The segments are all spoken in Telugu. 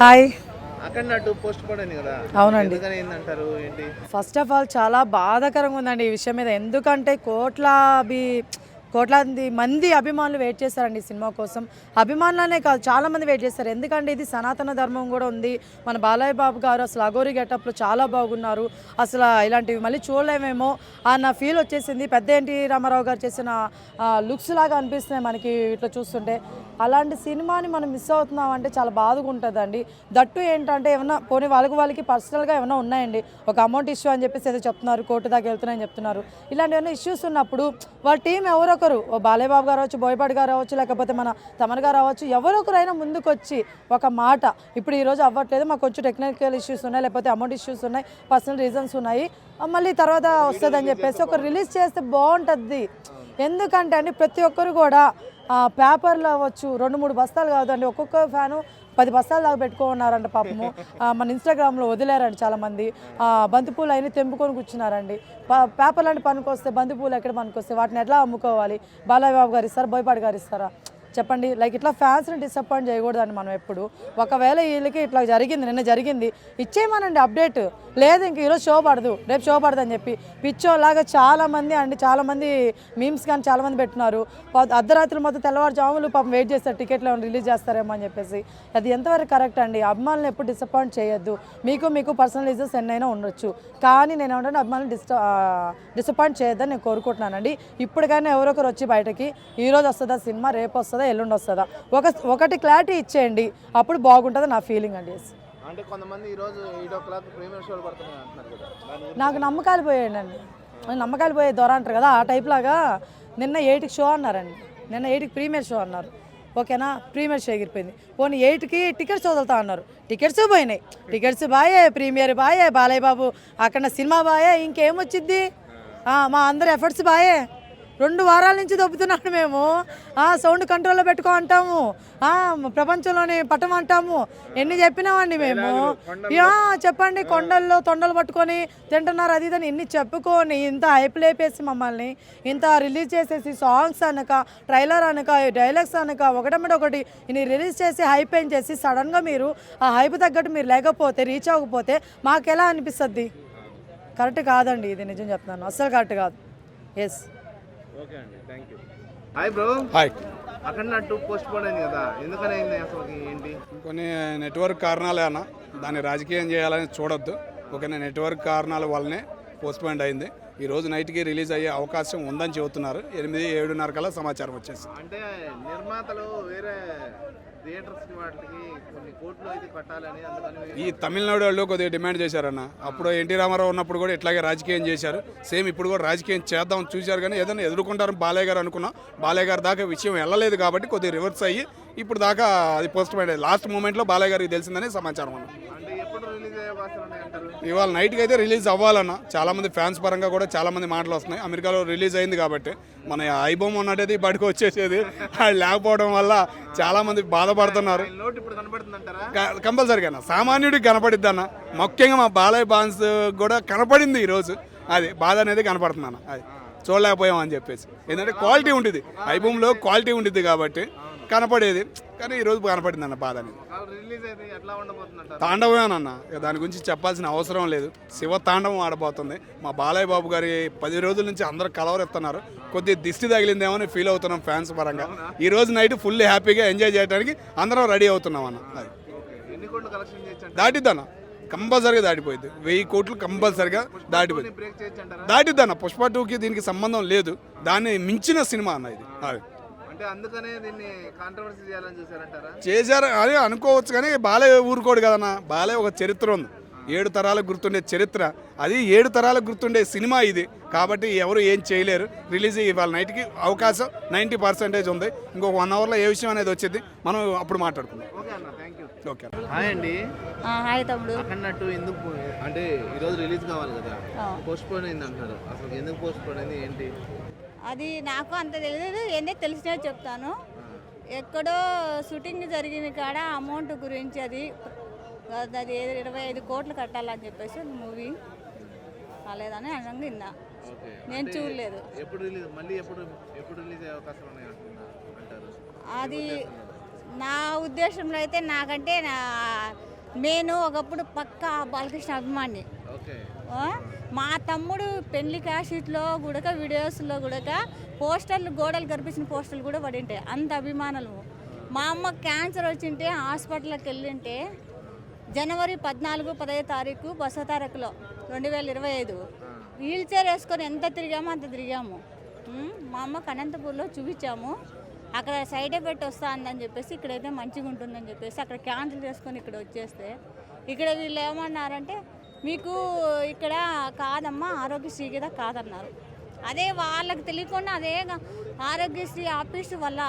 హాయ్ అవునండి. ఫస్ట్ ఆఫ్ ఆల్ చాలా బాధాకరంగా ఉందండి ఈ విషయం మీద. ఎందుకంటే కోట్లాది కోట్లాది మంది అభిమానులు వెయిట్ చేస్తారండి ఈ సినిమా కోసం. అభిమానులనే కాదు చాలా మంది వెయిట్ చేస్తారు. ఎందుకంటే ఇది సనాతన ధర్మం కూడా ఉంది. మన బాలయ్య బాబు గారు అసలు అగోరి గెటప్లో చాలా బాగున్నారు. అసలు ఇలాంటివి మళ్ళీ చూడలేమేమో అన్న ఫీల్ వచ్చేసింది. పెద్ద ఎన్టీ రామారావు గారు చేసిన లుక్స్ లాగా అనిపిస్తున్నాయి మనకి ఇట్లా చూస్తుంటే. అలాంటి సినిమాని మనం మిస్ అవుతున్నాం అంటే చాలా బాధగా ఉంటుందండి. దట్టు ఏంటంటే ఏమన్నా పోనీ వాళ్ళకి వాళ్ళకి పర్సనల్గా ఏమైనా ఉన్నాయండి? ఒక అమౌంట్ ఇష్యూ అని చెప్పేసి ఏదో చెప్తున్నారు కోర్టు దాకా వెళ్తున్నాయని చెప్తున్నారు. ఇలాంటి ఏమైనా ఇష్యూస్ ఉన్నప్పుడు వాళ్ళ టీం ఎవరొకరు ఓ బాలయ్య బాబు గారు అవచ్చు బోయపాటి గారు అవ్వచ్చు లేకపోతే మన తమన్ గారు అవ్వచ్చు ఎవరొకరైనా ముందుకు వచ్చి ఒక మాట ఇప్పుడు ఈరోజు అవ్వట్లేదు మాకు కొంచెం టెక్నికల్ ఇష్యూస్ ఉన్నాయి లేకపోతే అమౌంట్ ఇష్యూస్ ఉన్నాయి పర్సనల్ రీజన్స్ ఉన్నాయి మళ్ళీ తర్వాత వస్తుందని చెప్పేసి ఒక రిలీజ్ చేస్తే బాగుంటుంది. ఎందుకంటే అండి ప్రతి ఒక్కరు కూడా పేపర్లు అవ్వచ్చు రెండు మూడు బస్తాలు కాదండి ఒక్కొక్క ఫ్యాను పది బస్తాలు దాకా పెట్టుకున్నారంట పాపము. మన ఇన్స్టాగ్రామ్లో వదిలేరండి చాలామంది. బంతిపూలు అయినా తెంపుకొని కూర్చున్నారండి. ప- పేపర్లు అంటే పనికొస్తే బంతిపూలు ఎక్కడ పనికొస్తే వాటిని ఎట్లా అమ్ముకోవాలి? బాలయ్య బాబు గారు ఇస్తారా? బోయపాటి గారు ఇస్తారా? చెప్పండి. లైక్ ఇట్లా ఫ్యాన్స్ని డిసప్పాయింట్ చేయకూడదండి మనం ఎప్పుడు. ఒకవేళ వీళ్ళకి ఇట్లా జరిగింది నిన్న జరిగింది ఇచ్చేయమనండి అప్డేట్ లేదు ఇంక ఈరోజు షో పడదు. రేపు షో పడదు అని చెప్పి. పిచ్చోలాగా చాలామంది అండి చాలామంది మీమ్స్ కానీ చాలామంది పెట్టినారు అర్ధరాత్రులు మొత్తం తెల్లవారుజాములు పాపం వెయిట్ చేస్తారు టికెట్లు ఏమైనా రిలీజ్ చేస్తారేమో అని చెప్పేసి. అది ఎంతవరకు కరెక్ట్ అండి? అభిమానులు ఎప్పుడు డిసప్పాయింట్ చేయొద్దు. మీకు మీకు పర్సనల్ ఇజెస్ ఎన్నైనా ఉండొచ్చు. కానీ నేను ఏమంటే అభిమానులు డిస్ట డిసప్పాయింట్ చేయొద్దని నేను కోరుకుంటున్నానండి. ఇప్పటికైనా ఎవరొకరు వచ్చి బయటకి ఈరోజు వస్తుందా సినిమా? రేపు వస్తుందా? ఎల్లుండి వస్తుందా? ఒక ఒకటి క్లారిటీ ఇచ్చేయండి. అప్పుడు బాగుంటుంది నా ఫీలింగ్ అండి. అంటే కొంతమంది ఈ రోజు ఎయిట్ ఓ క్లాక్ ప్రీమియర్ షోలు పడుతున్నాయి అంటున్నారు కదా. దాని గురించి నాకు నమ్మకాలు పోయాయండి. నమ్మకాలు పోయే దొర అంటారు కదా ఆ టైప్ లాగా నిన్న ఎయిట్కి షో అన్నారండి. నిన్న ఎయిట్కి ప్రీమియర్ షో అన్నారు. ఓకేనా? ప్రీమియర్ షో ఎగిరిపోయింది. పోనీ ఎయిట్కి టికెట్స్ వదులుతా అన్నారు. టికెట్స్ పోయినాయి. టికెట్స్ బాయే ప్రీమియర్ బాయే బాలయ్య బాబు అక్కడ సినిమా బాయే ఇంకేమొచ్చిద్ది మా అందరి ఎఫర్ట్స్ బాయే. రెండు వారాల నుంచి దొబ్బుతున్నాడు మేము. ఆ, సౌండ్ కంట్రోల్లో పెట్టుకో అంటాము. ఆ, ప్రపంచంలోని పట్టం అంటాము. ఎన్ని చెప్పినామండి మేము? యా చెప్పండి. కొండల్లో తొండలు పట్టుకొని తింటున్నారు అది ఇదని ఎన్ని చెప్పుకొని ఇంత హైప్ లేపేసి మమ్మల్ని ఇంత రిలీజ్ చేసేసి సాంగ్స్ అనక ట్రైలర్ అనక డైలాగ్స్ అనక ఒకటమిటి ఒకటి ఇన్ని రిలీజ్ చేసి హైప్ ఏం చేసి సడన్గా మీరు ఆ హైప్ తగ్గట్టు మీరు లేకపోతే రీచ్ అవ్వకపోతే మాకు ఎలా అనిపిస్తుంది? కరెక్ట్ కాదండి ఇది నిజం చెప్తున్నాను. అస్సలు కరెక్ట్ కాదు. ఎస్ ఓకే అండి thank you hi bro hi అక్కడ పోస్ట్ పోన్ అయింది కదా ఎందుకని అయింది అసలు ఏంటి? కొన్ని నెట్వర్క్ కారణాలే అన్న దాన్ని రాజకీయం చేయాలని చూడొద్దు. ఒక నెట్వర్క్ కారణాల వల్లనే పోస్ట్పోయింట్ అయింది. ఈ రోజు నైట్కి రిలీజ్ అయ్యే అవకాశం ఉందని చెబుతున్నారు. ఎనిమిది ఏడున్నర కల్లా సమాచారం వచ్చేసి అంటే నిర్మాతలు వేరే ఈ తమిళనాడు వాళ్ళు కొద్దిగా డిమాండ్ చేశారన్న. అప్పుడు ఎన్టీ రామారావు ఉన్నప్పుడు కూడా ఇట్లాగే రాజకీయం చేశారు. సేమ్ ఇప్పుడు కూడా రాజకీయం చేద్దాం చూశారు కానీ ఏదైనా ఎదుర్కొంటారు బాలయ్య గారు అనుకున్నాం బాలయ్య గారి దాకా విషయం వెళ్ళలేదు కాబట్టి కొద్దిగా రివర్స్ అయ్యి ఇప్పుడు దాకా అది పోస్ట్ పోయింట్ లాస్ట్ మూమెంట్లో బాలయ్య గారికి తెలిసిందని సమాచారం అన్న అంటే ఎప్పుడు రిలీజ్ అయ్యే అవకాశం ఉన్నాయి అంటారు ఇవాళ నైట్కి అయితే రిలీజ్ అవ్వాలన్న. చాలా మంది ఫ్యాన్స్ పరంగా కూడా చాలా మంది మాటలు వస్తున్నాయి. అమెరికాలో రిలీజ్ అయింది కాబట్టి మన ఐబొమ్మ ఉన్నట్టయితే బడికి వచ్చేసేది. అది లేకపోవడం వల్ల చాలా మంది బాధపడుతున్నారు. కంపల్సరీగా అన్న. సామాన్యుడికి కనపడిద్ది అన్న. ముఖ్యంగా మా బాలయ్య బాన్స్ కూడా కనపడింది ఈరోజు అది బాధ అనేది కనపడుతుంది అన్న. అది చూడలేకపోయాం అని చెప్పేసి. ఎందుకంటే క్వాలిటీ ఉంటుంది ఐబొమ్లో క్వాలిటీ ఉంటుంది కాబట్టి కనపడేది. కానీ ఈరోజు కనపడింది అన్న బాధ అనేది. తాండవమేనన్న. దాని గురించి చెప్పాల్సిన అవసరం లేదు. శివ తాండవం ఆడబోతుంది. మా బాలయ్య బాబు గారి పది రోజుల నుంచి అందరూ కలవరెత్తున్నారు. కొద్ది దిష్టి తగిలిందేమో అని ఫీల్ అవుతున్నాం ఫ్యాన్స్ పరంగా. ఈ రోజు నైట్ ఫుల్ హ్యాపీగా ఎంజాయ్ చేయడానికి అందరం రెడీ అవుతున్నాం అన్న. అది. దాటిద్దన్న. కంపల్సరీగా దాటిపోయింది. వెయ్యి కోట్లు కంపల్సరీగా దాటిపోయింది. దాటిద్దన్న. పుష్ప టూకి దీనికి సంబంధం లేదు. దాన్ని మించిన సినిమా అన్న ఇది. అంటే అందుకనే దీన్ని కాంట్రవర్సీ చేయాలని చూసారంటారా చేశారు అని అనుకోవచ్చు కానీ బాలయ్య ఊరుకోడు కదన్న. బాలయ్య ఒక చరిత్ర ఉంది. ఏడు తరాలకు గుర్తుండే చరిత్ర. అది ఏడు తరాలకు గుర్తుండే సినిమా ఇది. కాబట్టి ఎవరు ఏం చేయలేరు. రిలీజ్ ఇవాళ నైట్కి అవకాశం నైంటీ పర్సెంటేజ్ ఉంది. ఇంకొక వన్ అవర్లో ఏ విషయం అనేది వచ్చింది మనం అప్పుడు మాట్లాడుకుందాం. ఓకే హాయ్ అండి. ఆ, హాయ్ తమ్ముడు. అక్కడన్నట్టు ఎందుకు అంటే ఈరోజు రిలీజ్ కావాలి కదా. పోస్ట్ పోన్ అయింది అంటారు. అసలు ఎందుకు పోస్ట్ పోన్ అయింది? ఏంటి? అది నాకు అంత తెలియదు ఏందో తెలిసినా చెప్తాను. ఎక్కడో షూటింగ్ జరిగిన కాడ అమౌంట్ గురించి అది అది ఇరవై ఐదు కోట్లు కట్టాలని చెప్పేసి మూవీ కాలేదని అనగా ఓకే. నేను చూడలేదు. ఎప్పుడు రిలీజ్ మళ్ళీ ఎప్పుడు ఎప్పుడు రిలీజ్ అయ్యే అవకాశం ఉన్నాయి అంటున్నారు అంటారు. అది నా ఉద్దేశంలో అయితే నాకంటే నా నేను ఒకప్పుడు పక్కా బాలకృష్ణ అభిమాని. ఓకే. మా తమ్ముడు పెళ్ళి క్యాషీట్లో కూడా వీడియోస్లో కూడా పోస్టర్లు గోడలు కనిపించిన పోస్టర్లు కూడా పడింటాయి. అంత అభిమానులు. మా అమ్మ క్యాన్సర్ వచ్చింటే హాస్పిటల్కి వెళ్ళింటే జనవరి పద్నాలుగు పదహైదు తారీఖు బస తారీఖులో రెండు వేల ఇరవై ఐదు. వీల్ చైర్ వేసుకొని ఎంత తిరిగామో అంత తిరిగాము. మా అమ్మ అనంతపూర్లో చూపించాము. అక్కడ సైడ్ ఎఫెక్ట్ వస్తుందని చెప్పేసి ఇక్కడైతే మంచిగా ఉంటుందని చెప్పేసి అక్కడ క్యాన్సిల్ చేసుకొని ఇక్కడ వచ్చేస్తే. ఇక్కడ వీళ్ళు ఏమన్నారంటే మీకు ఇక్కడ కాదమ్మా ఆరోగ్యశ్రీ కదా కాదన్నారు. అదే వాళ్ళకి తెలియకుండా అదే ఆరోగ్యశ్రీ ఆఫీసు వల్ల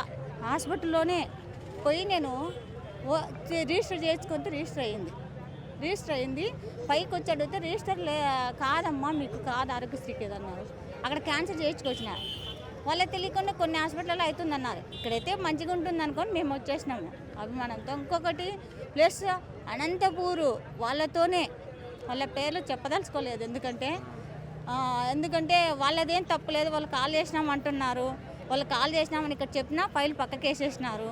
హాస్పిటల్లోనే పోయి నేను రిజిస్టర్ చేసుకుంటే రిజిస్టర్ అయ్యింది. రిజిస్టర్ అయింది పైకి వచ్చి అడిగితే రిజిస్టర్ లే కాదమ్మా మీకు కాదు ఆరోగ్యశ్రీ కదా అన్నారు అక్కడ క్యాన్సర్ చేయించుకొచ్చిన. వాళ్ళకి తెలియకుండా కొన్ని హాస్పిటల్లో అవుతుందన్నారు. ఇక్కడైతే మంచిగా ఉంటుంది అనుకొని మేము వచ్చేసినాము. అభిమానంతో. ఇంకొకటి ప్లస్ అనంతపూరు వాళ్ళతోనే వాళ్ళ పేర్లు చెప్పదలుచుకోలేదు. ఎందుకంటే ఎందుకంటే వాళ్ళదేం తప్పులేదు వాళ్ళు కాల్ చేసినాం అంటున్నారు. వాళ్ళు కాల్ చేసినామని ఇక్కడ చెప్పినా ఫైల్ పక్కకి వేసేసినారు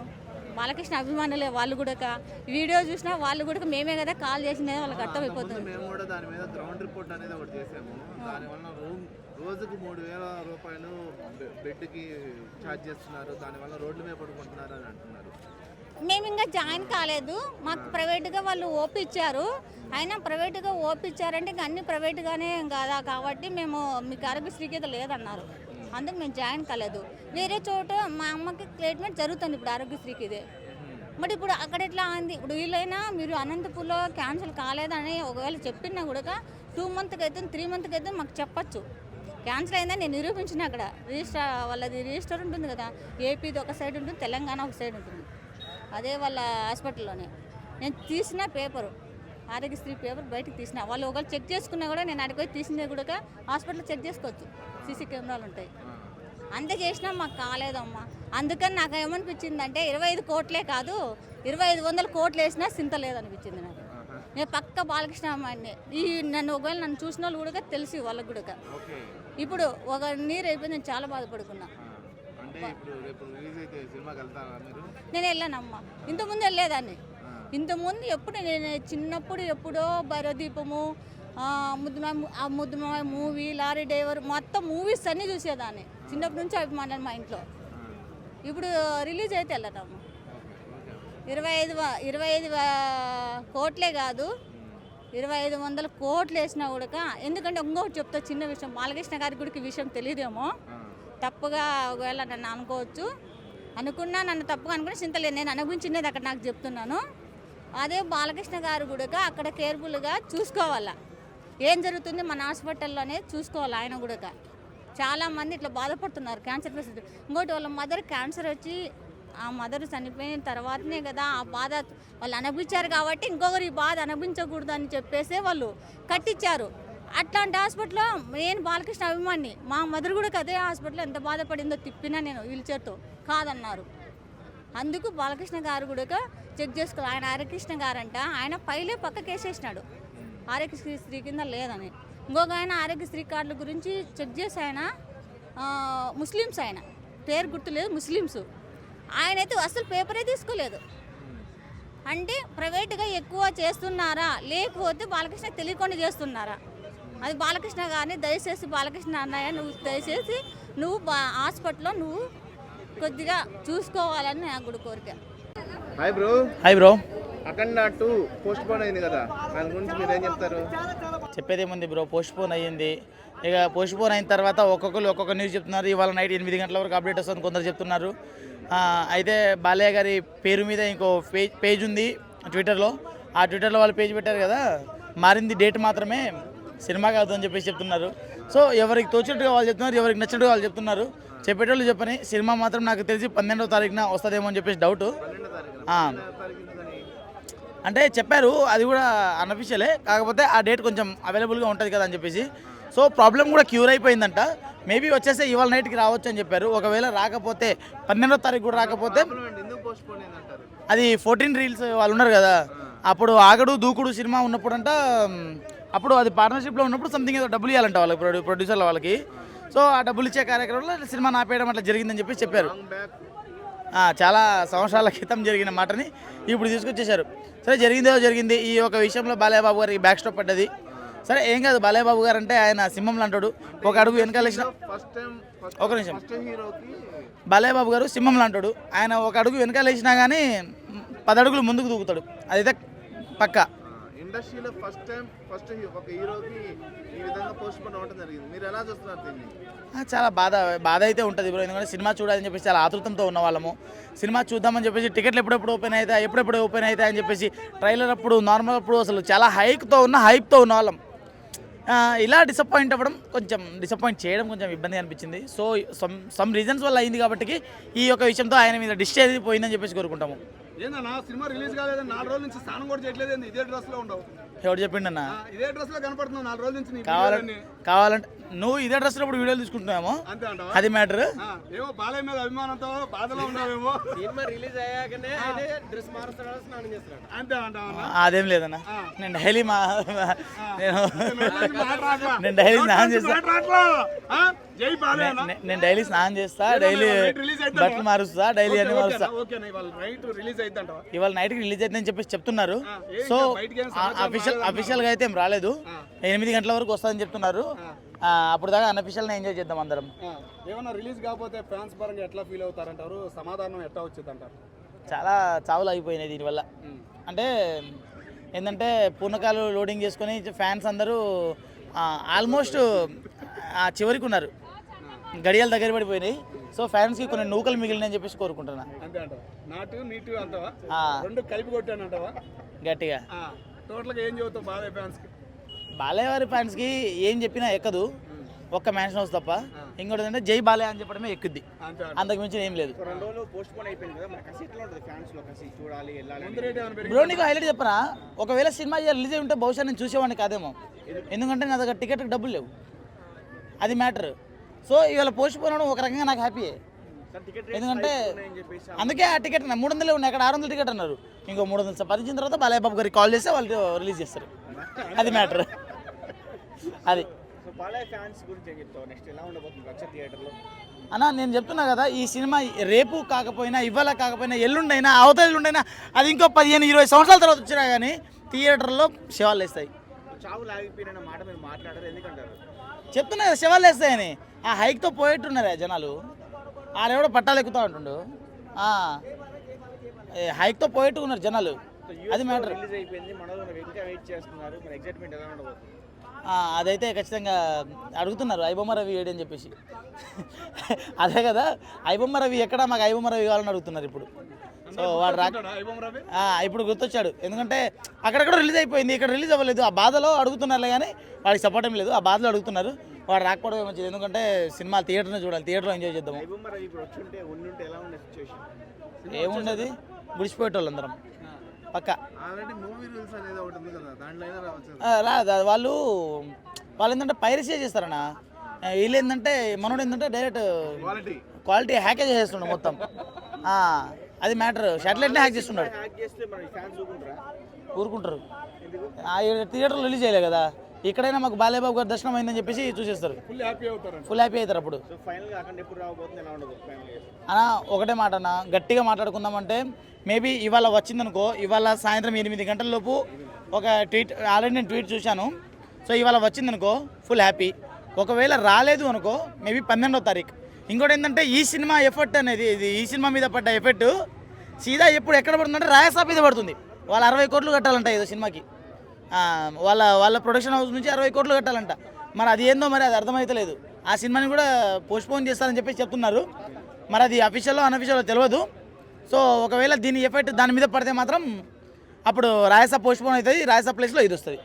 బాలకృష్ణ అభిమానులే వాళ్ళు కూడా వీడియో చూసినా వాళ్ళు కూడా మేమే కదా కాల్ చేసిందే వాళ్ళకి అర్థమైపోతుంది. మేము కూడా దాని మీద గ్రౌండ్ రిపోర్ట్ అనేది ఒకటి చేసాము. దానివల్ల రూమ్ రోజుకు మూడు వేల రూపాయలు బెడ్కి ఛార్జ్ చేస్తున్నారు. దానివల్ల రోడ్ల మీద పడుకుంటున్నారు అని అంటున్నారు. మేము ఇంకా జాయిన్ కాలేదు. మాకు ప్రైవేట్గా వాళ్ళు ఓపి ఇచ్చారు. అయినా ప్రైవేట్గా ఓపి ఇచ్చారంటే ఇంకా అన్ని ప్రైవేట్గానే కాదా? కాబట్టి మేము మీకు ఆరోగ్యశ్రీకి అయితే లేదన్నారు. అందుకు మేము జాయిన్ కాలేదు. వేరే చోట మా అమ్మకి ట్రీట్మెంట్ జరుగుతుంది ఇప్పుడు ఆరోగ్యశ్రీకి ఇదే మరి ఇప్పుడు అక్కడ ఎట్లా ఉంది ఇప్పుడు వీళ్ళైనా మీరు అనంతపూర్లో క్యాన్సిల్ కాలేదని ఒకవేళ చెప్పినా కూడా టూ మంత్కి అయితే త్రీ మంత్కి అయితే మాకు చెప్పచ్చు. క్యాన్సిల్ అయిందని నేను నిరూపించిన అక్కడ. రిజిస్టర్ వాళ్ళది రిజిస్టర్ ఉంటుంది కదా ఏపీది ఒక సైడ్ ఉంటుంది తెలంగాణ ఒక సైడ్ ఉంటుంది. అదే వాళ్ళ హాస్పిటల్లోనే. నేను తీసిన పేపరు ఆరోగ్యశ్రీ పేపర్ బయటకు తీసిన. వాళ్ళు ఒకవేళ చెక్ చేసుకున్నా కూడా నేను అడిగిపోయి తీసిందే కూడా హాస్పిటల్లో చెక్ చేసుకోవచ్చు. సీసీ కెమెరాలు ఉంటాయి. అంత చేసినా మాకు కాలేదమ్మా. అందుకని నాకు ఏమనిపించిందంటే ఇరవై ఐదు కోట్లే కాదు ఇరవై ఐదు వందల కోట్లు వేసినా సింత లేదనిపించింది నాకు. నేను పక్క బాలకృష్ణ అమ్మాయిని ఈ నన్ను ఒకవేళ నన్ను చూసిన వాళ్ళు కూడా తెలిసి వాళ్ళకి కూడా. ఇప్పుడు ఒక నీరు అయిపోయి నేను చాలా బాధపడుకున్నా. నేను వెళ్ళానమ్మా. ఇంతకుముందు వెళ్ళేదాన్ని. ఇంతకుముందు ఎప్పుడు నేను చిన్నప్పుడు ఎప్పుడో భైరదీపము ముద్దుమాయ ఆ ముద్దుమాయ మూవీ లారీ డ్రైవర్ మొత్తం మూవీస్ అన్నీ చూసేదాన్ని. చిన్నప్పటి నుంచి అభిమానం మా ఇంట్లో. ఇప్పుడు రిలీజ్ అయితే వెళ్ళానమ్మా. ఇరవై ఐదు ఇరవై ఐదు కోట్లే కాదు. ఇరవై ఐదు వందల కోట్లు వేసినా కూడా ఎందుకంటే ఇంకొకటి చెప్తా చిన్న విషయం బాలకృష్ణ గారి గుడికి ఈ విషయం తెలియదేమో. తప్పుగా ఒకవేళ నన్ను అనుకోవచ్చు. అనుకున్నా నన్ను తప్పుగా అనుకున్నా చింతలేదు నేను అనుభవించినది అక్కడ నాకు చెప్తున్నాను. అదే బాలకృష్ణ గారు కూడా అక్కడ కేర్ఫుల్గా చూసుకోవాలా. ఏం జరుగుతుంది? మన హాస్పిటల్లోనే చూసుకోవాలి ఆయన కూడా చాలామంది ఇట్లా బాధపడుతున్నారు క్యాన్సర్ పేషెంట్. ఇంకోటి వాళ్ళ మదర్ క్యాన్సర్ వచ్చి ఆ మదర్ చనిపోయిన తర్వాతనే కదా ఆ బాధ వాళ్ళు అనుభవించారు కాబట్టి ఇంకొకరు ఈ బాధ అనుభవించకూడదు అని చెప్పేసే వాళ్ళు కట్టించారు. అట్లాంటి హాస్పిటల్లో నేను బాలకృష్ణ అభిమాని. మా మదర్ కూడా అదే హాస్పిటల్లో ఎంత బాధపడిందో తిప్పినా నేను వీల్చైర్తో కాదన్నారు. అందుకు బాలకృష్ణ గారు కూడా చెక్ చేసుకోవాలి ఆయన హరికృష్ణ గారంట ఆయన పైలే పక్కకి వేసేసినాడు ఆరోగ్యశ్రీ స్త్రీ కింద లేదని. ఇంకొక ఆయన ఆరోగ్యశ్రీ కార్డుల గురించి చెక్ చేసి ఆయన ముస్లిమ్స్ ఆయన. పేరు గుర్తులేదు ముస్లిమ్స్. ఆయన అయితే అసలు పేపరే తీసుకోలేదు. అంటే ప్రైవేట్గా ఎక్కువ చేస్తున్నారా లేకపోతే బాలకృష్ణ తెలియకుండా చేస్తున్నారా? అది బాలకృష్ణ గారిని దయచేసి బాలకృష్ణ అన్నయ్య నువ్వు దయచేసి నువ్వు బా హాస్పిటల్లో నువ్వు కొద్దిగా చూసుకోవాలని నాకు కూడా కోరిక. Hi bro hi bro Akhanda two postpone అయింది కదా. దాని గురించి మీరు ఏం చెప్తారు? చెప్పేదేముంది బ్రో పోస్ట్ పోన్ అయ్యింది. ఇక పోస్ట్ పోన్ అయిన తర్వాత ఒక్కొక్కరు ఒక్కొక్క న్యూస్ చెప్తున్నారు. ఇవాళ నైట్ ఎనిమిది గంటల వరకు అప్డేట్ వస్తుంది కొందరు చెప్తున్నారు. ఆ, అయితే బాలయ్య గారి పేరు మీద ఇంకో పేజ్ పేజ్ ఉంది ట్విట్టర్లో ఆ ట్విట్టర్లో వాళ్ళు పేజ్ పెట్టారు కదా. మారింది డేట్ మాత్రమే. సినిమా కాదు అని చెప్పేసి చెప్తున్నారు. సో ఎవరికి తోచినట్టుగా వాళ్ళు చెప్తున్నారు ఎవరికి నచ్చినట్టుగా వాళ్ళు చెప్తున్నారు. చెప్పేటోళ్ళు చెప్పని సినిమా మాత్రం నాకు తెలిసి పన్నెండవ తారీఖున వస్తుందేమో అని చెప్పేసి డౌట్ అంటే చెప్పారు అది కూడా అన్అఫిషియలే కాకపోతే ఆ డేట్ కొంచెం అవైలబుల్గా ఉంటుంది కదా అని చెప్పేసి. సో ప్రాబ్లం కూడా క్యూర్ అయిపోయిందంట. మేబీ వచ్చేస్తే ఇవాళ నైట్కి రావచ్చు అని చెప్పారు. ఒకవేళ రాకపోతే పన్నెండో తారీఖు కూడా రాకపోతే అది ఫోర్టీన్ రీల్స్ వాళ్ళు ఉన్నారు కదా. అప్పుడు ఆగడు దూకుడు సినిమా ఉన్నప్పుడంట అప్పుడు అది పార్ట్నర్షిప్లో ఉన్నప్పుడు సంథింగ్ ఏదో డబ్బులు ఇవ్వాలంట వాళ్ళకి ప్రొడ్యూ ప్రొడ్యూసర్ల వాళ్ళకి. సో ఆ డబ్బులు ఇచ్చే కార్యక్రమంలో సినిమా నాపేయడం అట్లా జరిగిందని చెప్పి చెప్పారు. చాలా సంవత్సరాల క్రితం జరిగిన మాటని ఇప్పుడు తీసుకొచ్చేసారు సరే జరిగిందో జరిగింది. ఈ ఒక విషయంలో బాలయ్య బాబు గారికి బ్యాక్ స్టాప్ పడ్డది. సరే ఏం కాదు. బాలయ్య బాబు గారు అంటే ఆయన సింహం అంటాడు ఒక అడుగు వెనకాలేసిన ఒక నిమిషం. ఫస్ట్ హీరోకి బాలయ్య బాబు గారు సింహం అంటాడు ఆయన ఒక అడుగు వెనకాలేసినా కానీ పది అడుగులు ముందుకు దూకుతాడు. అదైతే పక్క. ఇండస్ట్రీలో ఫస్ట్ టైం ఫస్ట్ ఒక హీరోకి ఈ విధంగా పోస్ట్ పోన్ అవ్వడం జరిగింది. మీరు ఎలా చూస్తున్నారు దీన్ని? చాలా బాధ బాధ అయితే ఉంటుంది ఇప్పుడు ఎందుకంటే సినిమా చూడాలని చెప్పేసి చాలా ఆతృతంతో ఉన్న వాళ్ళము. సినిమా చూద్దామని చెప్పేసి టికెట్లు ఎప్పుడెప్పుడు ఓపెన్ అవుతాయి ఎప్పుడెప్పుడు ఓపెన్ అవుతాయి అని చెప్పేసి ట్రైలర్ అప్పుడు నార్మల్ అప్పుడు అసలు చాలా హైక్తో ఉన్న హైప్తో ఉన్న వాళ్ళం. ఇలా డిసప్పాయింట్ అవ్వడం కొంచెం డిసప్పాయింట్ చేయడం కొంచెం ఇబ్బంది అనిపించింది. సో సమ్ సమ్ రీజన్స్ వల్ల అయింది కాబట్టి ఈ యొక్క విషయంతో ఆయన మీద డిష్ పోయిందని చెప్పేసి కోరుకుంటాము. ఏందన్నా సినిమా రిలీజ్ కాలేదని నాలుగు రోజుల నుంచి స్నానం కూడా చేయట్లేదు ఏంది? ఇదే డ్రెస్లో ఉండవు ఎవరు చెప్పిండన్న ఆ, ఇదే డ్రెస్లో కనపడుతున్నావు నాలుగు రోజుల నుంచి నీ కావాలంటే. కావాలంటే నువ్వు ఇదే డ్రెస్లో ఇప్పుడు వీడియోలు తీసుకుంటున్నామో అంతే అంటావా? అది మ్యాటర్ ఆ, ఏమో బాలయ్య మీద అభిమానంతో బాధలో ఉన్నావేమో. సినిమా రిలీజ్ అయ్యాకనే డ్రెస్ మారుస్తాడు స్నానం చేస్తాడు అంతే అంటావా అదేం లేదన్న. నేను డైలీ మా నేను నేను డైలీ స్నానం చేస్తా. జై బాలయ్య అన్న. నే- నేను డైలీ స్నానం చేస్తా డైలీ నైట్ రిలీజ్ అవుతుందా? బట్టలు మారుస్తా డైలీ అన్ని మారుస్తా. ఓకేనా ఇవాళ రైట్ రిలీజ్ అవుతుందని చెప్పేసి చెప్తున్నారు. సో సమాచారం అఫీషియల్ అఫీషియల్గా అయితే ఏం రాలేదు. ఎనిమిది గంటల వరకు వస్తుందని చెప్తున్నారు. అప్పుడు దాకా అన్అఫీషియల్ని ఎంజాయ్ చేద్దాం అందరం. ఏమన్నా రిలీజ్ కాకపోతే ఫ్యాన్స్ పరంగా ఎట్లా ఫీల్ అవుతారంటారు? సమాధానం ఎట్లా వచ్చింది అంటారు చాలా చావులు అయిపోయినాయి దీనివల్ల. అంటే ఏంటంటే పూర్ణకాలు లోడింగ్ చేసుకొని ఫ్యాన్స్ అందరూ ఆల్మోస్ట్ చివరికి ఉన్నారు. గడియాలు దగ్గర పడిపోయినాయి. సో ఫ్యాన్స్కి కొన్ని నూకలు మిగిలినాయని చెప్పేసి కోరుకుంటున్నా. అంతే అంటావా? నాటు నీటు అంటావా? రెండు కలిపి కొట్టాను అంటావా గట్టిగా టోటల్గా ఏం చెబుతావు బాలయ్య ఫ్యాన్స్కి? బాలయ్య వారి ఫ్యాన్స్కి ఏం చెప్పినా ఎక్కదు. ఒక్క మ్యాన్షన్ హౌస్ తప్ప. ఇంకోటి ఏంటంటే జై బాలయ్య అని చెప్పడమే ఎక్కుద్ది. అంతే అంతకు మించి ఏం లేదు. రెండు రోజులు పోస్ట్ పోన్ అయిపోయింది కదా మన కసి ఎట్లా ఉంటుంది ఫ్యాన్స్లో? కసి చూడాలి వెళ్ళాలి. ముందు రేట్ ఏమైనా పెరిగి బ్రో నీకు హైలైట్ చెప్పరా ఒకవేళ సినిమా రిలీజ్ అయి ఉంటే బహుశా నేను చూసేవాడిని కాదేమో. ఎందుకంటే నా దగ్గర టికెట్ డబ్బులు లేవు. అది మ్యాటర్ సో ఇవాళ పోస్ట్ పోన్ అవడం ఒక రకంగా నాకు హ్యాపీ టికెట్ ఎందుకంటే అందుకే ఆ టికెట్ మూడు వందలు ఉన్నాయి. అక్కడ ఆరు వందల టికెట్ అన్నారు. ఇంకో మూడు వందలు పరిచిన తర్వాత బాలయ్య బాబు గారికి కాల్ చేస్తే వాళ్ళు రిలీజ్ చేస్తారు. అది మ్యాటర్ అది. అన్న నేను చెప్తున్నా కదా ఈ సినిమా రేపు కాకపోయినా ఇవాళ కాకపోయినా ఎల్లుండైనా అవతల ఎల్లుండైనా అది ఇంకో పదిహేను ఇరవై సంవత్సరాల తర్వాత వచ్చినా కానీ థియేటర్లో శవాలు వేస్తాయి చెప్తున్నా కదా శవాలు వేస్తాయని ఆ హైక్తో పోయేట్టున్నారా జనాలు. ఆడెవడో పట్టాలు ఎక్కుతా ఉంటుండు. హైక్తో పోయేట్టుకున్నారు జనాలు. అది మ్యాటర్ అదైతే ఖచ్చితంగా అడుగుతున్నారు. ఐబొమ్మ రవి ఏడి అని చెప్పేసి. అదే కదా ఐబొమ్మ రవి ఎక్కడ మాకు ఐబొమ్మ రవి కావాలని అడుగుతున్నారు ఇప్పుడు. సో వాడు రా ఇప్పుడు గుర్తొచ్చాడు. ఎందుకంటే అక్కడక్కడ రిలీజ్ అయిపోయింది. ఇక్కడ రిలీజ్ అవ్వలేదు. ఆ బాధలో అడుగుతున్నారులే కానీ వాడికి సపోర్ట్ ఏం లేదు. ఆ బాధలో అడుగుతున్నారు. వాడు రాకపోవడం మంచిది ఎందుకంటే సినిమా థియేటర్లో చూడాలి థియేటర్లో ఎంజాయ్ సిచ్యువేషన్ ఏముండదు? గుడిచిపోయేటోళ్ళు అందరం పక్క. ఆల్రెడీ మూవీ రూల్స్ అనేది ఒకటి ఉంది కదా దాంట్లో అయినా రావచ్చు కదా. ఆ, రా దా- వాళ్ళు వాళ్ళు ఏంటంటే పైరసీ చేస్తారన్న వీళ్ళు ఏంటంటే మనోడు ఏంటంటే డైరెక్ట్ క్వాలిటీ క్వాలిటీ హ్యాకే చేసేస్తున్నాడు మొత్తం. అది మ్యాటర్ శాటిలైట్నే హ్యాక్ చేస్తున్నాడు. ఊరుకుంటారు? థియేటర్లో రిలీజ్ చేయలే కదా. ఇక్కడైనా మాకు బాలేబాబు గారి దర్శనం అయిందని చెప్పేసి చూసేస్తారు. ఫుల్ హ్యాపీ అవుతారు ఫుల్ హ్యాపీ అవుతారు అప్పుడు. అన్న ఒకటే మాట అన్న గట్టిగా మాట్లాడుకుందామంటే మేబీ ఇవాళ వచ్చిందనుకో ఇవాళ సాయంత్రం ఎనిమిది గంటల లోపు ఒక ట్వీట్ ఆల్రెడీ నేను ట్వీట్ చూశాను. సో ఇవాళ వచ్చిందనుకో ఫుల్ హ్యాపీ ఒకవేళ రాలేదు అనుకో మేబీ పన్నెండో తారీఖు. ఇంకోటి ఏంటంటే ఈ సినిమా ఎఫర్ట్ అనేది ఇది ఈ సినిమా మీద పడ్డ ఎఫెక్ట్ సీదా ఎప్పుడు ఎక్కడ పడుతుందంటే రాయసా మీద పడుతుంది. వాళ్ళు అరవై కోట్లు కట్టాలంట ఏదో సినిమాకి. వాళ్ళ వాళ్ళ ప్రొడక్షన్ హౌస్ నుంచి అరవై కోట్లు కట్టాలంట. మరి అది ఏందో మరి అది అర్థమవుతలేదు ఆ సినిమాని కూడా పోస్ట్పోన్ చేస్తారని చెప్పేసి చెప్తున్నారు. మరి అది అఫీషియల్లో అన్అఫీషియల్లో తెలియదు సో ఒకవేళ దీని ఎఫెక్ట్ దాని మీద పడితే మాత్రం అప్పుడు రాయసా పోస్ట్పోన్ అవుతుంది రాయసా ప్లేస్లో ఇది వస్తుంది.